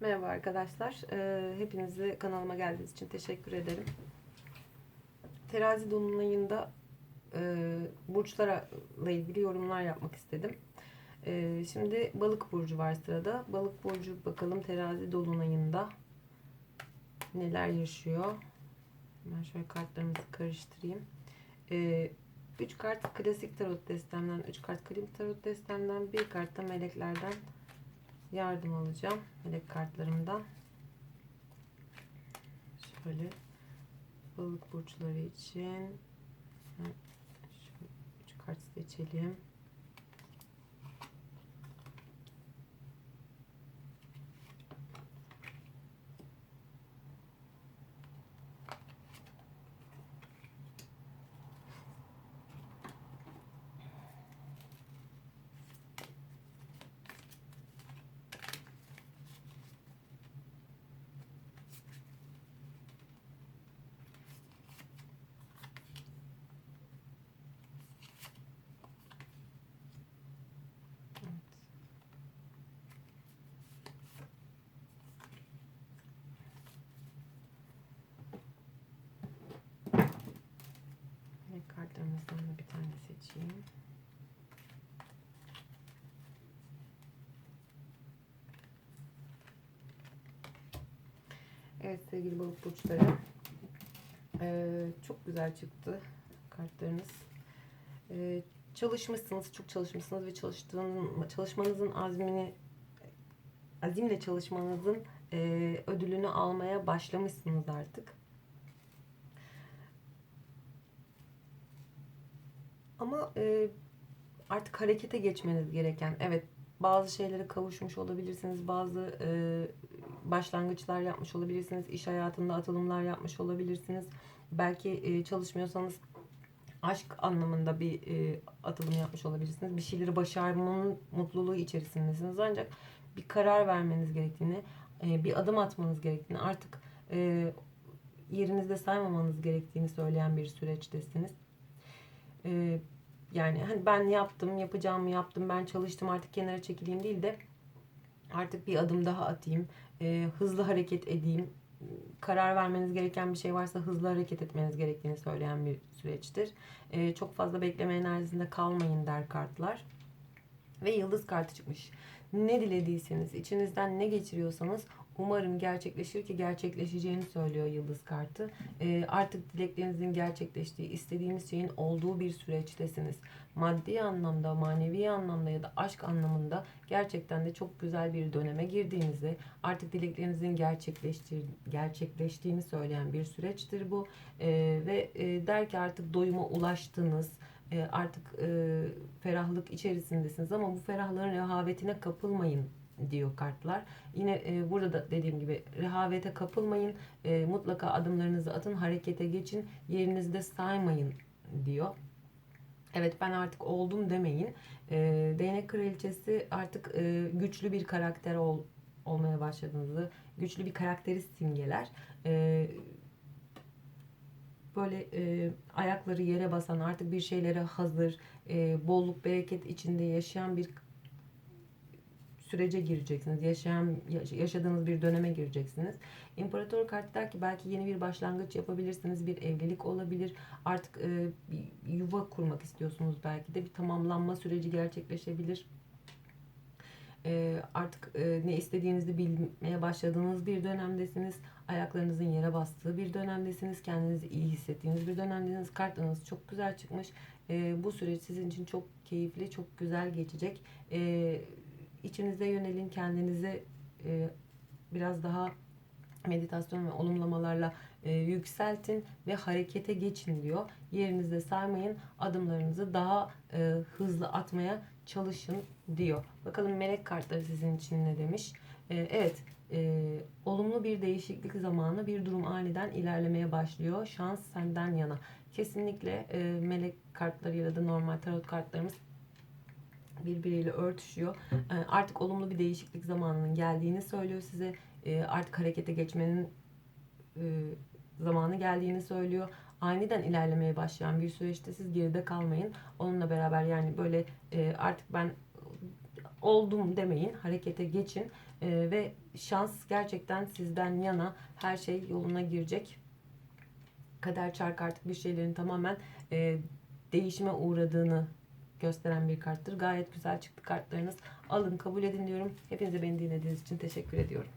Merhaba arkadaşlar. Ee, hepinize kanalıma geldiğiniz için teşekkür ederim. Terazi dolunayında e, burçlarla ilgili yorumlar yapmak istedim. E, şimdi balık burcu var sırada. Balık burcu bakalım terazi dolunayında neler yaşıyor. Hemen şöyle kartlarımızı karıştırayım. 3 kart klasik tarot destemden, 3 kart klasik tarot destemden, bir kart da meleklerden yardım alacağım melek kartlarımdan. Şöyle balık burçları için üç kart seçelim. Evet. Melek kartlarımızdan da bir tane seçeyim. Evet sevgili balık burçları. Ee, çok güzel çıktı kartlarınız. Ee, çalışmışsınız, çok çalışmışsınız ve çalıştığın, çalışmanızın azmini azimle çalışmanızın e, ödülünü almaya başlamışsınız artık. Ama e, artık harekete geçmeniz gereken, evet bazı şeylere kavuşmuş olabilirsiniz, bazı e, başlangıçlar yapmış olabilirsiniz, iş hayatında atılımlar yapmış olabilirsiniz. Belki e, çalışmıyorsanız aşk anlamında bir e, atılım yapmış olabilirsiniz. Bir şeyleri başarmanın mutluluğu içerisindesiniz. Ancak bir karar vermeniz gerektiğini, e, bir adım atmanız gerektiğini, artık e, yerinizde saymamanız gerektiğini söyleyen bir süreçtesiniz. E, yani hani ben yaptım, yapacağımı yaptım, ben çalıştım artık kenara çekileyim değil de artık bir adım daha atayım, e, hızlı hareket edeyim, karar vermeniz gereken bir şey varsa hızlı hareket etmeniz gerektiğini söyleyen bir süreçtir. E, çok fazla bekleme enerjisinde kalmayın der kartlar. Ve yıldız kartı çıkmış. Ne dilediyseniz, içinizden ne geçiriyorsanız umarım gerçekleşir ki gerçekleşeceğini söylüyor yıldız kartı. E, artık dileklerinizin gerçekleştiği, istediğiniz şeyin olduğu bir süreçtesiniz. Maddi anlamda, manevi anlamda ya da aşk anlamında gerçekten de çok güzel bir döneme girdiğinizi, artık dileklerinizin gerçekleştiği, gerçekleştiğini söyleyen bir süreçtir bu. E, ve e, der ki artık doyuma ulaştınız e, artık e, ferahlık içerisindesiniz ama bu ferahlığın rehavetine kapılmayın diyor kartlar. Yine e, burada da dediğim gibi rehavete kapılmayın. E, mutlaka adımlarınızı atın, harekete geçin. Yerinizde saymayın diyor. Evet ben artık oldum demeyin. E, değnek kraliçesi artık e, güçlü bir karakter ol, olmaya başladığınızı, güçlü bir karakteri simgeler. E, böyle e, ayakları yere basan, artık bir şeylere hazır, e, bolluk bereket içinde yaşayan bir sürece gireceksiniz. Yaşayan, yaşadığınız bir döneme gireceksiniz. İmparator kartı der ki belki yeni bir başlangıç yapabilirsiniz. Bir evlilik olabilir. Artık e, bir yuva kurmak istiyorsunuz belki de. Bir tamamlanma süreci gerçekleşebilir. E, artık e, ne istediğinizi bilmeye başladığınız bir dönemdesiniz. Ayaklarınızın yere bastığı bir dönemdesiniz. Kendinizi iyi hissettiğiniz bir dönemdesiniz. Kartlarınız çok güzel çıkmış. E, bu süreç sizin için çok keyifli, çok güzel geçecek. E, içinize yönelin, kendinize e, biraz daha meditasyon ve olumlamalarla e, yükseltin ve harekete geçin diyor. Yerinizde saymayın, adımlarınızı daha e, hızlı atmaya çalışın diyor. Bakalım melek kartları sizin için ne demiş? E, evet, e, olumlu bir değişiklik zamanı bir durum aniden ilerlemeye başlıyor. Şans senden yana. Kesinlikle e, melek kartları ya da normal tarot kartlarımız birbiriyle örtüşüyor. E, artık olumlu bir değişiklik zamanının geldiğini söylüyor size. E, artık harekete geçmenin e, zamanı geldiğini söylüyor. Aniden ilerlemeye başlayan bir süreçte siz geride kalmayın. Onunla beraber yani böyle e, artık ben oldum demeyin. Harekete geçin. Ee, ve şans gerçekten sizden yana her şey yoluna girecek. Kader çark artık bir şeylerin tamamen e, değişime uğradığını gösteren bir karttır. Gayet güzel çıktı kartlarınız. Alın kabul edin diyorum. Hepinize beni dinlediğiniz için teşekkür ediyorum.